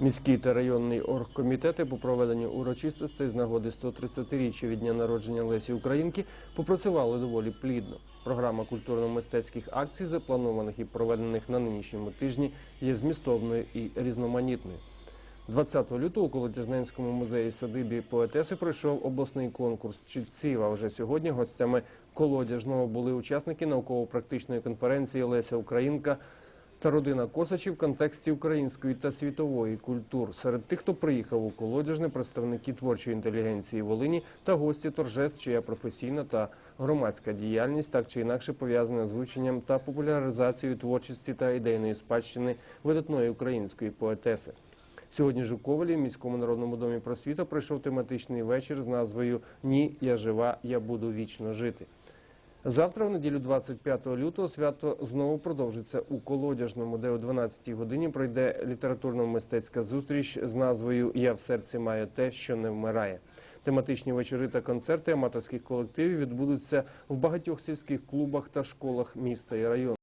Міський та районний оргкомітети по проведенню урочистостей з нагоди 130-річчя від дня народження Лесі Українки попрацювали доволі плідно. Програма культурно-мистецьких акцій, запланованих і проведених на нинішньому тижні, є змістовною і різноманітною. 20 лютого у Колодяжненському музеї садибі поетеси пройшов обласний конкурс чітців. А вже сьогодні гостями колодяжного були учасники науково-практичної конференції Леся Українка та родина Косачів в контексті української та світової культур. Серед тих, хто приїхав у колодяжне, представники творчої інтелігенції Волині та гості торжеств, чия професійна та громадська діяльність так чи інакше пов'язана з вивченням та популяризацією творчості та ідейної спадщини видатної української поетеси. Сьогодні ж у Ковалі, в міському народному домі просвіта, пройшов тематичний вечір з назвою Ні, я жива, я буду вічно жити. Завтра, в неділю 25 лютого, свято знову продовжиться у Колодяжному, де о 12 годині пройде літературно-мистецька зустріч з назвою Я в серці маю те, що не вмирає. Тематичні вечори та концерти аматорських колективів відбудуться в багатьох сільських клубах та школах міста і району.